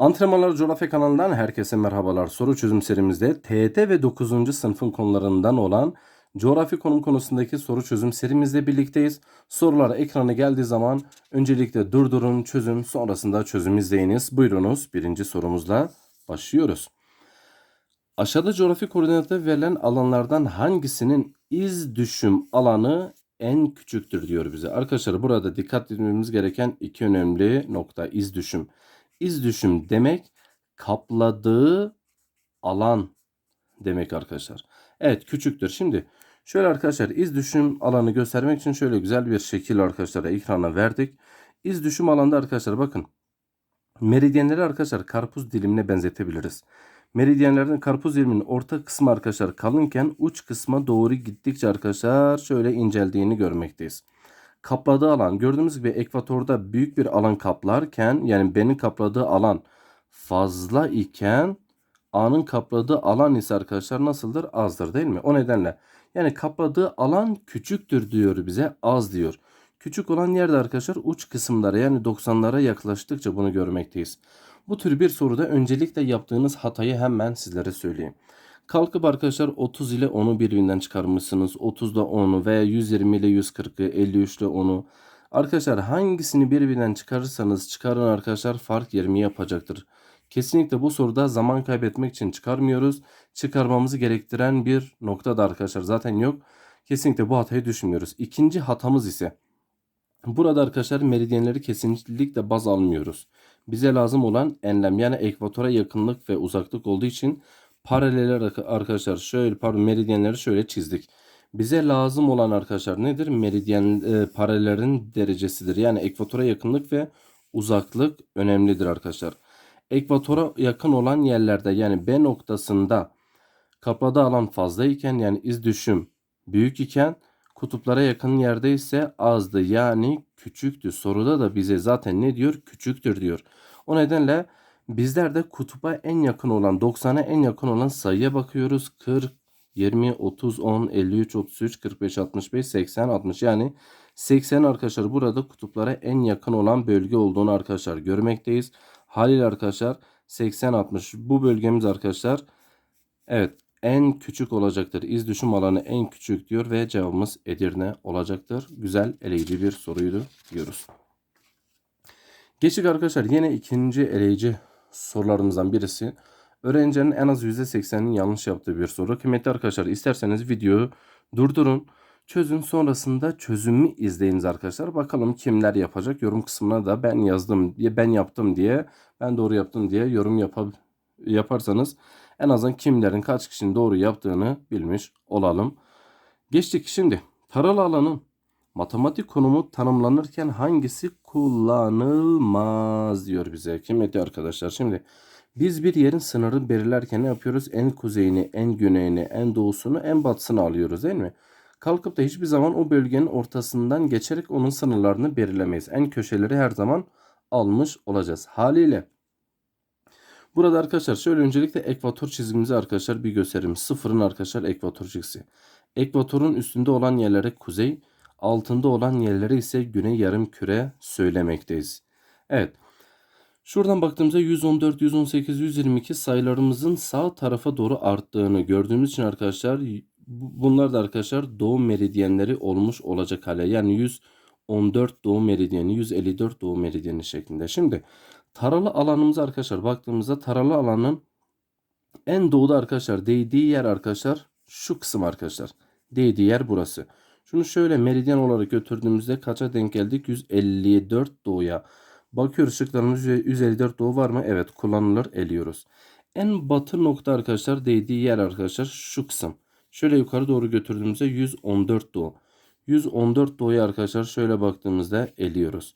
Antrenmanlar Coğrafya kanalından herkese merhabalar. Soru çözüm serimizde TET ve 9. sınıfın konularından olan coğrafi konum konusundaki soru çözüm serimizde birlikteyiz. Sorular ekrana geldiği zaman öncelikle durdurun, çözün, sonrasında çözüm izleyiniz. Buyurunuz birinci sorumuzla başlıyoruz. Aşağıda coğrafi koordinatta verilen alanlardan hangisinin iz düşüm alanı en küçüktür diyor bize. Arkadaşlar burada dikkat etmemiz gereken iki önemli nokta iz düşüm. İz düşüm demek kapladığı alan demek arkadaşlar. Evet küçüktür. Şimdi şöyle arkadaşlar iz düşüm alanı göstermek için şöyle güzel bir şekil arkadaşlara ekrana verdik. İz düşüm alanda arkadaşlar bakın meridyenleri arkadaşlar karpuz dilimine benzetebiliriz. Meridyenlerin karpuz diliminin orta kısmı arkadaşlar kalınken uç kısma doğru gittikçe arkadaşlar şöyle inceldiğini görmekteyiz kapladığı alan gördüğümüz gibi ekvatorda büyük bir alan kaplarken yani B'nin kapladığı alan fazla iken A'nın kapladığı alan ise arkadaşlar nasıldır? Azdır değil mi? O nedenle yani kapladığı alan küçüktür diyor bize az diyor. Küçük olan yerde arkadaşlar uç kısımlara yani 90'lara yaklaştıkça bunu görmekteyiz. Bu tür bir soruda öncelikle yaptığınız hatayı hemen sizlere söyleyeyim. Kalkıp arkadaşlar 30 ile 10'u birbirinden çıkarmışsınız. 30 ile 10'u veya 120 ile 140'ı 53 ile 10'u. Arkadaşlar hangisini birbirinden çıkarırsanız çıkarın arkadaşlar fark 20 yapacaktır. Kesinlikle bu soruda zaman kaybetmek için çıkarmıyoruz. Çıkarmamızı gerektiren bir nokta da arkadaşlar zaten yok. Kesinlikle bu hatayı düşünmüyoruz. İkinci hatamız ise burada arkadaşlar meridyenleri kesinlikle baz almıyoruz. Bize lazım olan enlem yani ekvatora yakınlık ve uzaklık olduğu için paraleller arkadaşlar şöyle pardon meridyenleri şöyle çizdik. Bize lazım olan arkadaşlar nedir? Meridyen e, paralellerin derecesidir. Yani ekvatora yakınlık ve uzaklık önemlidir arkadaşlar. Ekvatora yakın olan yerlerde yani B noktasında kapladığı alan fazla iken yani iz düşüm büyük iken kutuplara yakın yerde ise azdı yani küçüktü. Soruda da bize zaten ne diyor? Küçüktür diyor. O nedenle Bizler de kutuba en yakın olan 90'a en yakın olan sayıya bakıyoruz. 40, 20, 30, 10, 53, 33, 45, 65, 80, 60 yani 80 arkadaşlar burada kutuplara en yakın olan bölge olduğunu arkadaşlar görmekteyiz. Haliyle arkadaşlar 80, 60 bu bölgemiz arkadaşlar evet en küçük olacaktır. İz düşüm alanı en küçük diyor ve cevabımız Edirne olacaktır. Güzel eleyici bir soruydu diyoruz. Geçik arkadaşlar yine ikinci eleyici sorularımızdan birisi. Öğrencinin en az %80'inin yanlış yaptığı bir soru. Kıymetli arkadaşlar isterseniz videoyu durdurun. Çözün sonrasında çözümü izleyiniz arkadaşlar. Bakalım kimler yapacak. Yorum kısmına da ben yazdım diye ben yaptım diye ben doğru yaptım diye yorum yapab yaparsanız en azından kimlerin kaç kişinin doğru yaptığını bilmiş olalım. Geçtik şimdi. Taralı alanın matematik konumu tanımlanırken hangisi kullanılmaz diyor bize. Kıymetli arkadaşlar şimdi biz bir yerin sınırını belirlerken ne yapıyoruz? En kuzeyini, en güneyini, en doğusunu, en batısını alıyoruz değil mi? Kalkıp da hiçbir zaman o bölgenin ortasından geçerek onun sınırlarını belirlemeyiz. En köşeleri her zaman almış olacağız. Haliyle Burada arkadaşlar şöyle öncelikle ekvator çizgimizi arkadaşlar bir gösterelim. Sıfırın arkadaşlar ekvator çizgisi. Ekvatorun üstünde olan yerlere kuzey, altında olan yerlere ise güney yarım küre söylemekteyiz. Evet. Şuradan baktığımızda 114, 118, 122 sayılarımızın sağ tarafa doğru arttığını gördüğümüz için arkadaşlar bunlar da arkadaşlar doğum meridyenleri olmuş olacak hale. Yani 114 doğum meridyeni, 154 doğum meridyeni şeklinde. Şimdi taralı alanımız arkadaşlar baktığımızda taralı alanın en doğuda arkadaşlar değdiği yer arkadaşlar şu kısım arkadaşlar. Değdiği yer burası. Şunu şöyle meridyen olarak götürdüğümüzde kaça denk geldik? 154 doğuya. Bakıyoruz şıklarımız 154 doğu var mı? Evet kullanılır eliyoruz. En batı nokta arkadaşlar değdiği yer arkadaşlar şu kısım. Şöyle yukarı doğru götürdüğümüzde 114 doğu. 114 doğuya arkadaşlar şöyle baktığımızda eliyoruz.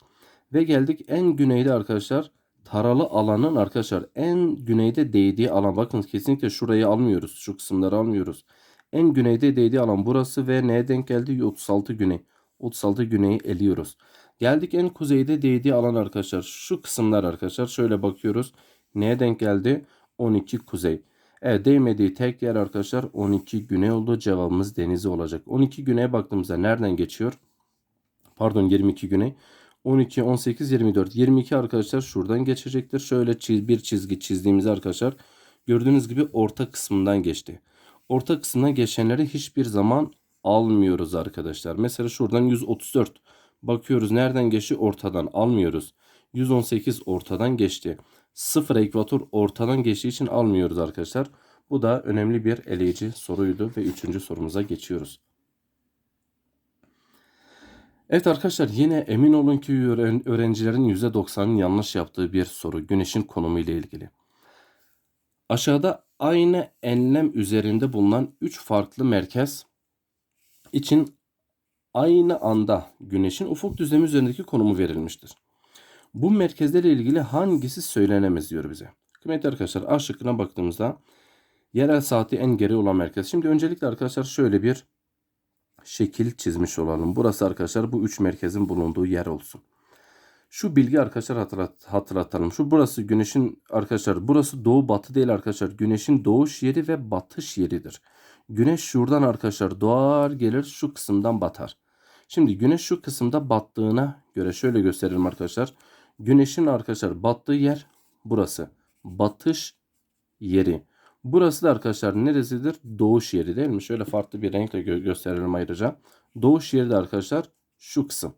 Ve geldik en güneyde arkadaşlar taralı alanın arkadaşlar en güneyde değdiği alan. Bakın kesinlikle şurayı almıyoruz. Şu kısımları almıyoruz. En güneyde değdiği alan burası ve neye denk geldi? 36 güney. 36 güneyi eliyoruz. Geldik en kuzeyde değdiği alan arkadaşlar. Şu kısımlar arkadaşlar. Şöyle bakıyoruz. Neye denk geldi? 12 kuzey. Evet değmediği tek yer arkadaşlar 12 güney oldu. Cevabımız denizi olacak. 12 güneye baktığımızda nereden geçiyor? Pardon 22 güney. 12, 18, 24. 22 arkadaşlar şuradan geçecektir. Şöyle bir çizgi çizdiğimiz arkadaşlar gördüğünüz gibi orta kısmından geçti. Orta kısmından geçenleri hiçbir zaman almıyoruz arkadaşlar. Mesela şuradan 134 bakıyoruz nereden geçti ortadan almıyoruz. 118 ortadan geçti. 0 ekvator ortadan geçtiği için almıyoruz arkadaşlar. Bu da önemli bir eleyici soruydu ve üçüncü sorumuza geçiyoruz. Evet arkadaşlar yine emin olun ki öğren- öğrencilerin %90'ın yanlış yaptığı bir soru güneşin konumu ile ilgili. Aşağıda aynı enlem üzerinde bulunan 3 farklı merkez için aynı anda güneşin ufuk düzlemi üzerindeki konumu verilmiştir. Bu merkezlerle ilgili hangisi söylenemez diyor bize. Kıymetli arkadaşlar A şıkkına baktığımızda yerel saati en geri olan merkez. Şimdi öncelikle arkadaşlar şöyle bir şekil çizmiş olalım. Burası arkadaşlar bu üç merkezin bulunduğu yer olsun. Şu bilgi arkadaşlar hatırlat, hatırlatalım. Şu burası güneşin arkadaşlar burası doğu batı değil arkadaşlar. Güneşin doğuş yeri ve batış yeridir. Güneş şuradan arkadaşlar doğar gelir şu kısımdan batar. Şimdi güneş şu kısımda battığına göre şöyle gösterelim arkadaşlar. Güneşin arkadaşlar battığı yer burası. Batış yeri. Burası da arkadaşlar neresidir? Doğuş yeri değil mi? Şöyle farklı bir renkle gö- gösterelim ayrıca. Doğuş yeri de arkadaşlar şu kısım.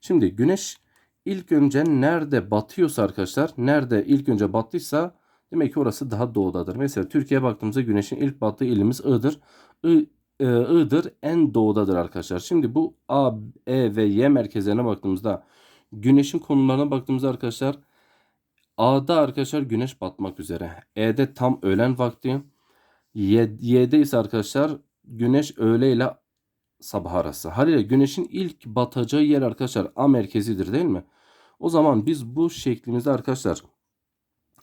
Şimdi güneş ilk önce nerede batıyorsa arkadaşlar, nerede ilk önce battıysa demek ki orası daha doğudadır. Mesela Türkiye'ye baktığımızda güneşin ilk battığı ilimiz Iğdır. I, e, Iğdır en doğudadır arkadaşlar. Şimdi bu A, E ve Y merkezlerine baktığımızda güneşin konumlarına baktığımızda arkadaşlar A'da arkadaşlar güneş batmak üzere. E'de tam öğlen vakti. Y'de ise arkadaşlar güneş öğle ile sabah arası. Haliyle güneşin ilk batacağı yer arkadaşlar A merkezidir değil mi? O zaman biz bu şeklimizde arkadaşlar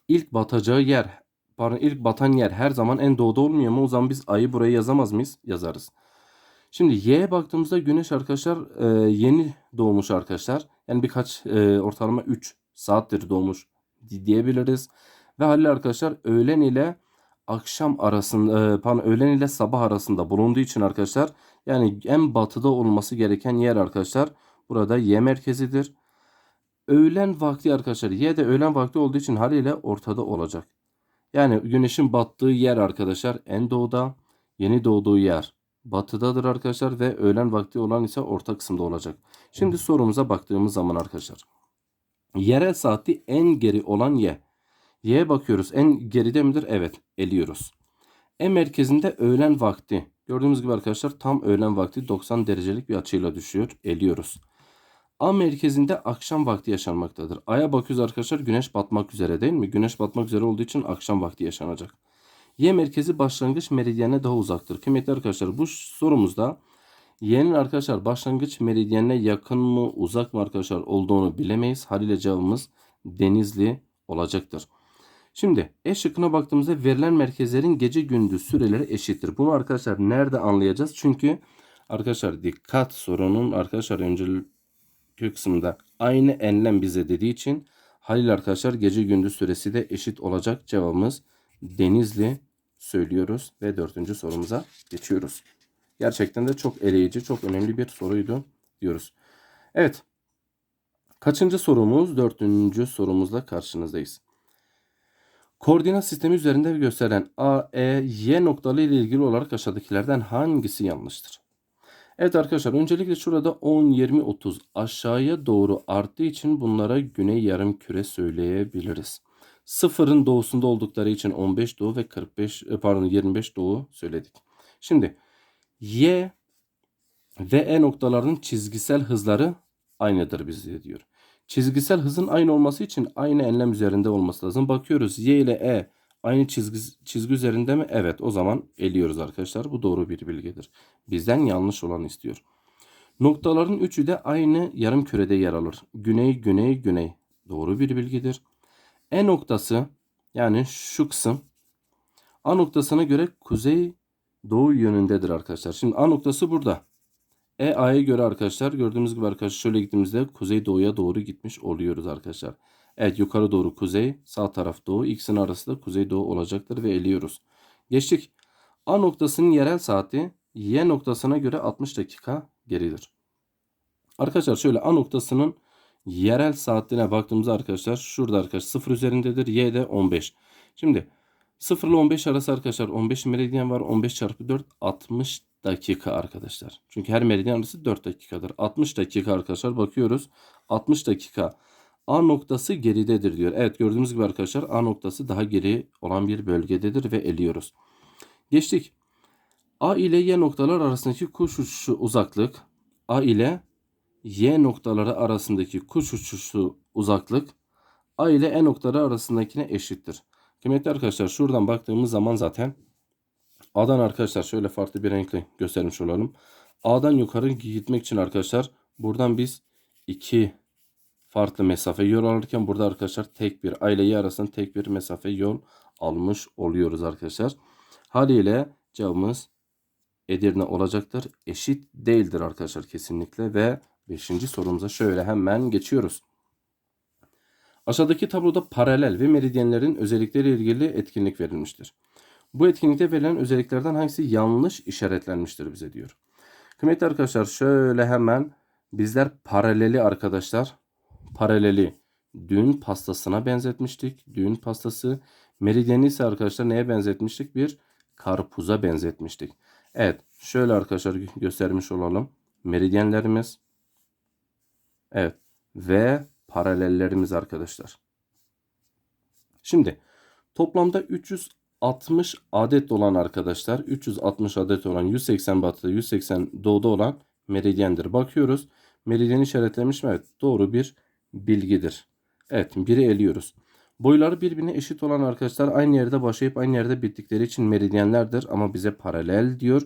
ilk batacağı yer pardon ilk batan yer her zaman en doğuda olmuyor mu? O zaman biz A'yı buraya yazamaz mıyız? Yazarız. Şimdi Y'ye baktığımızda güneş arkadaşlar e, yeni doğmuş arkadaşlar. Yani birkaç e, ortalama 3 saattir doğmuş di- diyebiliriz. Ve haliyle arkadaşlar öğlen ile akşam arasında e, pardon öğlen ile sabah arasında bulunduğu için arkadaşlar yani en batıda olması gereken yer arkadaşlar burada Y merkezidir. Öğlen vakti arkadaşlar Y de öğlen vakti olduğu için haliyle ortada olacak. Yani güneşin battığı yer arkadaşlar en doğuda, yeni doğduğu yer batıdadır arkadaşlar ve öğlen vakti olan ise orta kısımda olacak. Şimdi sorumuza baktığımız zaman arkadaşlar. Yerel saati en geri olan Y. Y'ye bakıyoruz. En geride midir? Evet. Eliyoruz. E merkezinde öğlen vakti. Gördüğümüz gibi arkadaşlar tam öğlen vakti 90 derecelik bir açıyla düşüyor. Eliyoruz. A merkezinde akşam vakti yaşanmaktadır. A'ya bakıyoruz arkadaşlar güneş batmak üzere değil mi? Güneş batmak üzere olduğu için akşam vakti yaşanacak. Y merkezi başlangıç meridyenine daha uzaktır. Kıymetli arkadaşlar bu sorumuzda Y'nin arkadaşlar başlangıç meridyenine yakın mı uzak mı arkadaşlar olduğunu bilemeyiz. Haliyle cevabımız Denizli olacaktır. Şimdi E şıkkına baktığımızda verilen merkezlerin gece gündüz süreleri eşittir. Bunu arkadaşlar nerede anlayacağız? Çünkü arkadaşlar dikkat sorunun arkadaşlar öncül kısmında aynı enlem bize dediği için haliyle arkadaşlar gece gündüz süresi de eşit olacak. Cevabımız Denizli söylüyoruz ve dördüncü sorumuza geçiyoruz. Gerçekten de çok eleyici, çok önemli bir soruydu diyoruz. Evet. Kaçıncı sorumuz? Dördüncü sorumuzla karşınızdayız. Koordinat sistemi üzerinde gösteren A, E, Y noktalı ile ilgili olarak aşağıdakilerden hangisi yanlıştır? Evet arkadaşlar öncelikle şurada 10, 20, 30 aşağıya doğru arttığı için bunlara güney yarım küre söyleyebiliriz. Sıfırın doğusunda oldukları için 15 doğu ve 45 e, pardon 25 doğu söyledik. Şimdi Y ve E noktalarının çizgisel hızları aynıdır bize diyor. Çizgisel hızın aynı olması için aynı enlem üzerinde olması lazım. Bakıyoruz Y ile E aynı çizgi, çizgi üzerinde mi? Evet o zaman eliyoruz arkadaşlar. Bu doğru bir bilgidir. Bizden yanlış olan istiyor. Noktaların üçü de aynı yarım kürede yer alır. Güney, güney, güney. Doğru bir bilgidir. E noktası yani şu kısım A noktasına göre kuzey doğu yönündedir arkadaşlar. Şimdi A noktası burada. E A'ya göre arkadaşlar gördüğümüz gibi arkadaşlar şöyle gittiğimizde kuzey doğuya doğru gitmiş oluyoruz arkadaşlar. Evet yukarı doğru kuzey, sağ taraf doğu. İkisinin arası da kuzey doğu olacaktır ve eliyoruz. Geçtik. A noktasının yerel saati Y noktasına göre 60 dakika geridir. Arkadaşlar şöyle A noktasının Yerel saatliğine baktığımızda arkadaşlar şurada arkadaşlar 0 üzerindedir. Y de 15. Şimdi 0 ile 15 arası arkadaşlar 15 meridyen var. 15 çarpı 4 60 dakika arkadaşlar. Çünkü her meridyen arası 4 dakikadır. 60 dakika arkadaşlar bakıyoruz. 60 dakika. A noktası geridedir diyor. Evet gördüğümüz gibi arkadaşlar A noktası daha geri olan bir bölgededir ve eliyoruz. Geçtik. A ile Y noktalar arasındaki kuş uçuşu uzaklık. A ile Y noktaları arasındaki kuş uçuşu uzaklık. A ile E noktaları arasındakine eşittir. Kıymetli arkadaşlar şuradan baktığımız zaman zaten A'dan arkadaşlar şöyle farklı bir renkle göstermiş olalım. A'dan yukarı gitmek için arkadaşlar buradan biz iki farklı mesafe yol alırken burada arkadaşlar tek bir A ile Y arasında tek bir mesafe yol almış oluyoruz arkadaşlar. Haliyle cevabımız Edirne olacaktır. Eşit değildir arkadaşlar kesinlikle ve 5. sorumuza şöyle hemen geçiyoruz. Aşağıdaki tabloda paralel ve meridyenlerin özellikleriyle ilgili etkinlik verilmiştir. Bu etkinlikte verilen özelliklerden hangisi yanlış işaretlenmiştir bize diyor. Kıymetli arkadaşlar şöyle hemen bizler paraleli arkadaşlar paraleli düğün pastasına benzetmiştik. Düğün pastası meridyeni ise arkadaşlar neye benzetmiştik? Bir karpuza benzetmiştik. Evet şöyle arkadaşlar göstermiş olalım. Meridyenlerimiz evet ve paralellerimiz arkadaşlar. Şimdi toplamda 360 adet olan arkadaşlar 360 adet olan 180 batıda 180 doğuda olan meridyendir. Bakıyoruz. Meridyen işaretlemiş mi? Evet doğru bir bilgidir. Evet biri eliyoruz. Boyları birbirine eşit olan arkadaşlar aynı yerde başlayıp aynı yerde bittikleri için meridyenlerdir ama bize paralel diyor.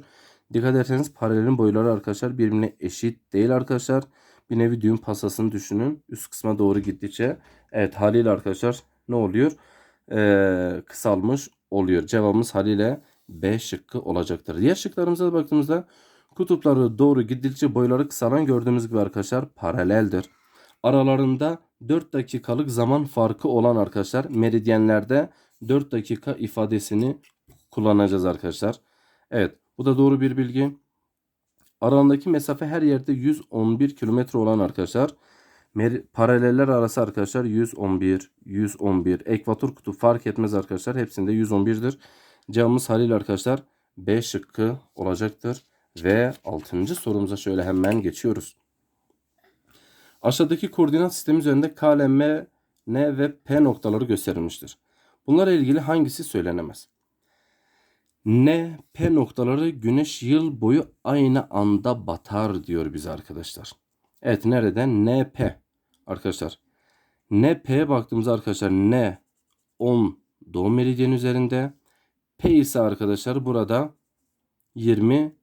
Dikkat ederseniz paralelin boyları arkadaşlar birbirine eşit değil arkadaşlar. Bir nevi düğüm pasasını düşünün. Üst kısma doğru gittikçe evet haliyle arkadaşlar ne oluyor? Ee, kısalmış oluyor. Cevabımız haliyle B şıkkı olacaktır. Diğer şıklarımıza da baktığımızda kutupları doğru gidildikçe boyları kısalan gördüğümüz gibi arkadaşlar paraleldir. Aralarında 4 dakikalık zaman farkı olan arkadaşlar meridyenlerde 4 dakika ifadesini kullanacağız arkadaşlar. Evet bu da doğru bir bilgi. Aralarındaki mesafe her yerde 111 kilometre olan arkadaşlar. Paraleller arası arkadaşlar 111, 111. Ekvator kutup fark etmez arkadaşlar. Hepsinde 111'dir. Cevabımız haliyle arkadaşlar B şıkkı olacaktır. Ve 6. sorumuza şöyle hemen geçiyoruz. Aşağıdaki koordinat sistemi üzerinde K, L, M, N ve P noktaları gösterilmiştir. Bunlarla ilgili hangisi söylenemez? N, P noktaları güneş yıl boyu aynı anda batar diyor bize arkadaşlar. Evet nereden? N, P. Arkadaşlar N, P'ye baktığımızda arkadaşlar N 10 doğum meridyen üzerinde. P ise arkadaşlar burada 20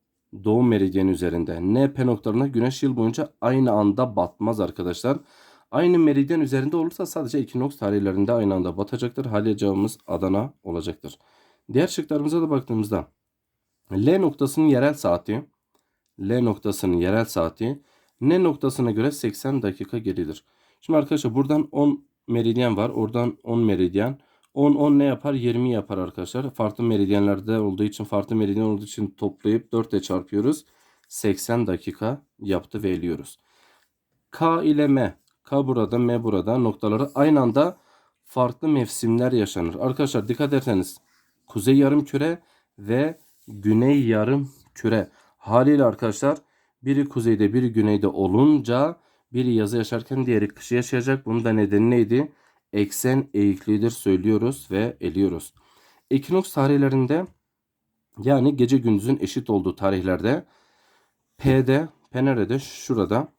doğum meridyen üzerinde. N, P noktalarına güneş yıl boyunca aynı anda batmaz arkadaşlar. Aynı meridyen üzerinde olursa sadece ekinoks tarihlerinde aynı anda batacaktır. Haliyle cevabımız Adana olacaktır. Diğer şıklarımıza da baktığımızda L noktasının yerel saati L noktasının yerel saati N noktasına göre 80 dakika geridir. Şimdi arkadaşlar buradan 10 meridyen var. Oradan 10 meridyen. 10 10 ne yapar? 20 yapar arkadaşlar. Farklı meridyenlerde olduğu için farklı meridyen olduğu için toplayıp 4 ile çarpıyoruz. 80 dakika yaptı ve eliyoruz. K ile M. K burada, M burada noktaları aynı anda farklı mevsimler yaşanır. Arkadaşlar dikkat ederseniz kuzey yarım küre ve güney yarım küre. Haliyle arkadaşlar biri kuzeyde biri güneyde olunca biri yazı yaşarken diğeri kışı yaşayacak. Bunun da nedeni neydi? Eksen eğikliğidir söylüyoruz ve eliyoruz. Ekinoks tarihlerinde yani gece gündüzün eşit olduğu tarihlerde P'de, P nerede? Şurada.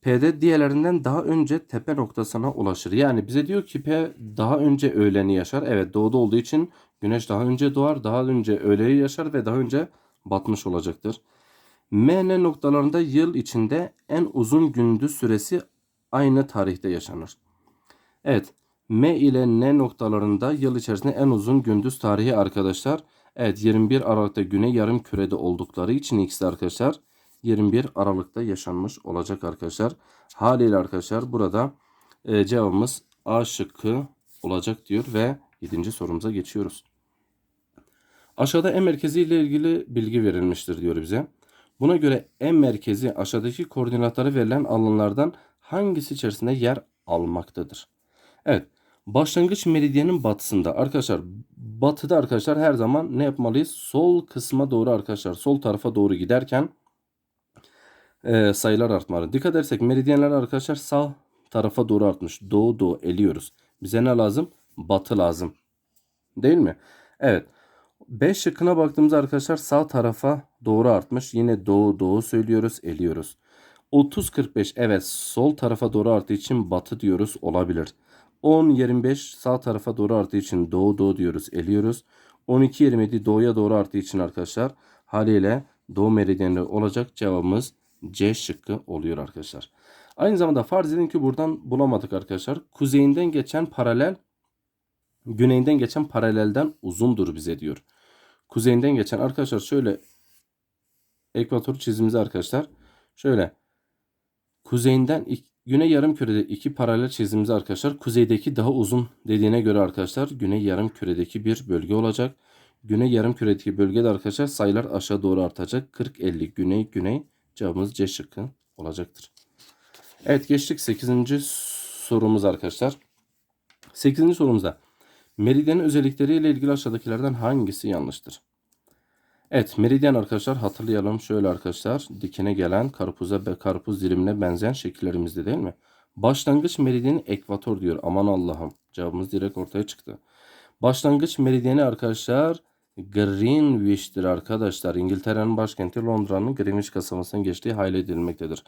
P'de diğerlerinden daha önce tepe noktasına ulaşır. Yani bize diyor ki P daha önce öğleni yaşar. Evet doğuda olduğu için güneş daha önce doğar, daha önce öğleyi yaşar ve daha önce batmış olacaktır. MN noktalarında yıl içinde en uzun gündüz süresi aynı tarihte yaşanır. Evet M ile N noktalarında yıl içerisinde en uzun gündüz tarihi arkadaşlar. Evet 21 Aralık'ta güney yarım kürede oldukları için ikisi arkadaşlar 21 Aralık'ta yaşanmış olacak arkadaşlar. Haliyle arkadaşlar burada e, cevabımız A şıkkı olacak diyor ve 7. sorumuza geçiyoruz. Aşağıda M merkezi ile ilgili bilgi verilmiştir diyor bize. Buna göre M merkezi aşağıdaki koordinatları verilen alanlardan hangisi içerisinde yer almaktadır? Evet. Başlangıç meridyenin batısında arkadaşlar batıda arkadaşlar her zaman ne yapmalıyız? Sol kısma doğru arkadaşlar sol tarafa doğru giderken e, sayılar artmalı. Dikkat edersek meridyenler arkadaşlar sağ tarafa doğru artmış. Doğu doğu eliyoruz. Bize ne lazım? Batı lazım. Değil mi? Evet. 5 şıkkına baktığımızda arkadaşlar sağ tarafa doğru artmış. Yine doğu doğu söylüyoruz, eliyoruz. 30-45 evet sol tarafa doğru arttığı için batı diyoruz olabilir. 10-25 sağ tarafa doğru arttığı için doğu doğu diyoruz eliyoruz. 12-27 doğuya doğru arttığı için arkadaşlar haliyle doğu meridyenleri olacak cevabımız C şıkkı oluyor arkadaşlar. Aynı zamanda farz edin ki buradan bulamadık arkadaşlar. Kuzeyinden geçen paralel güneyinden geçen paralelden uzundur bize diyor. Kuzeyinden geçen arkadaşlar şöyle ekvatoru çizimizi arkadaşlar. Şöyle kuzeyinden güney yarım kürede iki paralel çizimizi arkadaşlar. Kuzeydeki daha uzun dediğine göre arkadaşlar güney yarım küredeki bir bölge olacak. Güney yarım küredeki bölgede arkadaşlar sayılar aşağı doğru artacak. 40 50 güney güney cevabımız C şıkkı olacaktır. Evet geçtik 8. sorumuz arkadaşlar. 8. sorumuzda meridyenin özellikleriyle ilgili aşağıdakilerden hangisi yanlıştır? Evet meridyen arkadaşlar hatırlayalım şöyle arkadaşlar dikine gelen karpuza ve karpuz dilimine benzeyen şekillerimizde değil mi? Başlangıç meridyeni ekvator diyor aman Allah'ım cevabımız direkt ortaya çıktı. Başlangıç meridyeni arkadaşlar Greenwich'tir arkadaşlar. İngiltere'nin başkenti Londra'nın Greenwich kasabasından geçtiği hayal edilmektedir.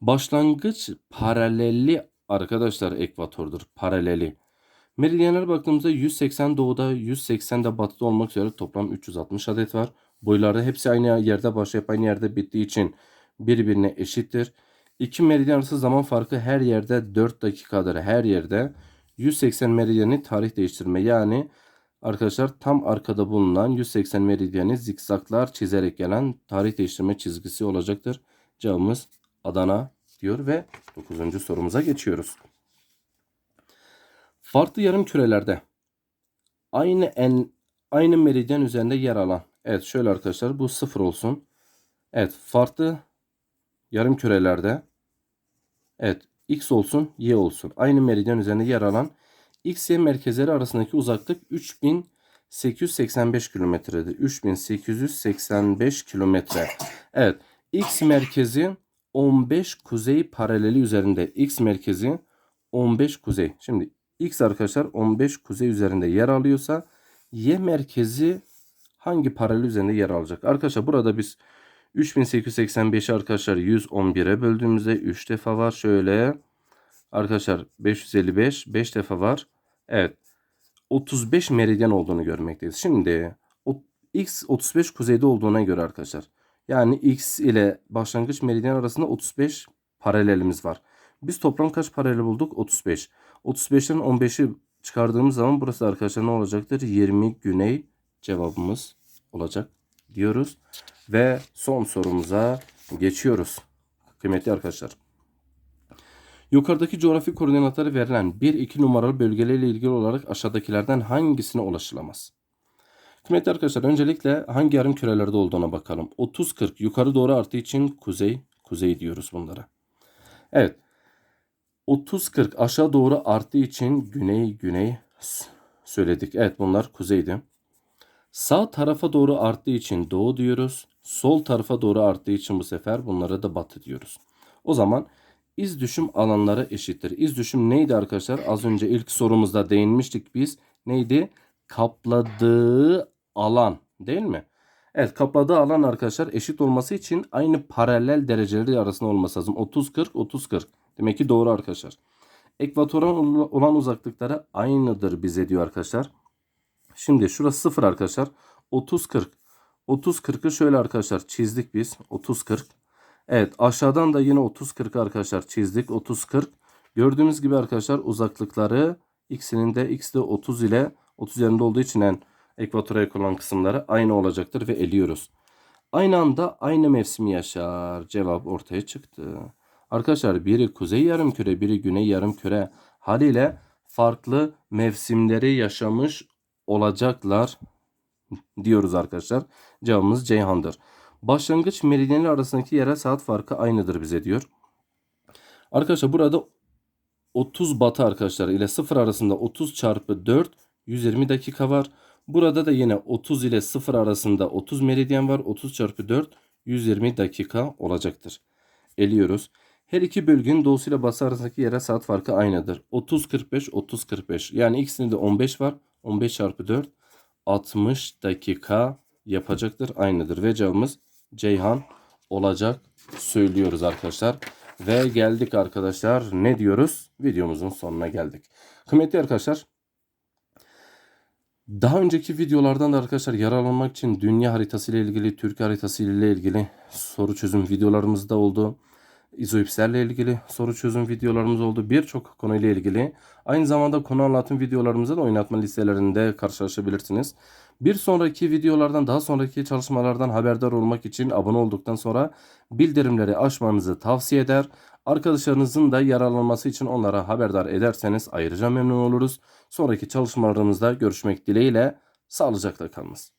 Başlangıç paralelli arkadaşlar ekvatordur. Paraleli. Meridyenlere baktığımızda 180 doğuda 180 de batıda olmak üzere toplam 360 adet var. Boyları hepsi aynı yerde başlayıp aynı yerde bittiği için birbirine eşittir. İki meridyen arası zaman farkı her yerde 4 dakikadır. Her yerde 180 meridyeni tarih değiştirme yani arkadaşlar tam arkada bulunan 180 meridyeni zikzaklar çizerek gelen tarih değiştirme çizgisi olacaktır. Cevabımız Adana diyor ve 9. sorumuza geçiyoruz. Farklı yarım kürelerde aynı en aynı meridyen üzerinde yer alan. Evet şöyle arkadaşlar bu sıfır olsun. Evet farklı yarım kürelerde evet x olsun y olsun. Aynı meridyen üzerinde yer alan x y merkezleri arasındaki uzaklık 3885 kilometredir. 3885 kilometre. Evet x merkezi 15 kuzey paraleli üzerinde. X merkezi 15 kuzey. Şimdi X arkadaşlar 15 kuzey üzerinde yer alıyorsa Y merkezi hangi paralel üzerinde yer alacak? Arkadaşlar burada biz 3885'i arkadaşlar 111'e böldüğümüzde 3 defa var. Şöyle arkadaşlar 555 5 defa var. Evet 35 meridyen olduğunu görmekteyiz. Şimdi X 35 kuzeyde olduğuna göre arkadaşlar yani X ile başlangıç meridyen arasında 35 paralelimiz var. Biz toplam kaç paralel bulduk? 35. 35'ten 15'i çıkardığımız zaman burası arkadaşlar ne olacaktır? 20 güney cevabımız olacak diyoruz. Ve son sorumuza geçiyoruz. Kıymetli arkadaşlar. Yukarıdaki coğrafi koordinatları verilen 1-2 numaralı bölgelerle ilgili olarak aşağıdakilerden hangisine ulaşılamaz? Kıymetli arkadaşlar öncelikle hangi yarım kürelerde olduğuna bakalım. 30-40 yukarı doğru arttığı için kuzey, kuzey diyoruz bunlara. Evet. 30-40 aşağı doğru arttığı için güney, güney söyledik. Evet bunlar kuzeydi. Sağ tarafa doğru arttığı için doğu diyoruz. Sol tarafa doğru arttığı için bu sefer bunlara da batı diyoruz. O zaman iz düşüm alanları eşittir. İz düşüm neydi arkadaşlar? Az önce ilk sorumuzda değinmiştik biz. Neydi? Kapladığı alan değil mi? Evet kapladığı alan arkadaşlar eşit olması için aynı paralel dereceleri arasında olması lazım. 30-40 30-40. Demek ki doğru arkadaşlar. Ekvatora olan uzaklıkları aynıdır bize diyor arkadaşlar. Şimdi şurası 0 arkadaşlar. 30-40. 30-40'ı şöyle arkadaşlar çizdik biz. 30-40. Evet aşağıdan da yine 30-40 arkadaşlar çizdik. 30-40. Gördüğünüz gibi arkadaşlar uzaklıkları x'inin de x de 30 ile 30 üzerinde olduğu için en ekvatora yakın olan kısımları aynı olacaktır ve eliyoruz. Aynı anda aynı mevsimi yaşar. Cevap ortaya çıktı. Arkadaşlar biri kuzey yarımküre, biri güney yarımküre haliyle farklı mevsimleri yaşamış olacaklar diyoruz arkadaşlar. Cevabımız Ceyhan'dır. Başlangıç meridyenleri arasındaki yerel saat farkı aynıdır bize diyor. Arkadaşlar burada 30 batı arkadaşlar ile 0 arasında 30 çarpı 4 120 dakika var. Burada da yine 30 ile 0 arasında 30 meridyen var. 30 çarpı 4 120 dakika olacaktır. Eliyoruz. Her iki bölgenin doğusuyla batı arasındaki yerel saat farkı aynıdır. 30-45, 30-45. Yani ikisinde de 15 var. 15 çarpı 4 60 dakika yapacaktır. Aynıdır. Ve cevabımız Ceyhan olacak söylüyoruz arkadaşlar. Ve geldik arkadaşlar. Ne diyoruz? Videomuzun sonuna geldik. Kıymetli arkadaşlar. Daha önceki videolardan da arkadaşlar yararlanmak için dünya haritası ile ilgili, Türk haritası ile ilgili soru çözüm videolarımız da oldu. İzoipslerle ilgili soru çözüm videolarımız oldu. Birçok konuyla ilgili. Aynı zamanda konu anlatım videolarımızı da oynatma listelerinde karşılaşabilirsiniz. Bir sonraki videolardan daha sonraki çalışmalardan haberdar olmak için abone olduktan sonra bildirimleri açmanızı tavsiye eder. Arkadaşlarınızın da yararlanması için onlara haberdar ederseniz ayrıca memnun oluruz. Sonraki çalışmalarımızda görüşmek dileğiyle sağlıcakla kalınız.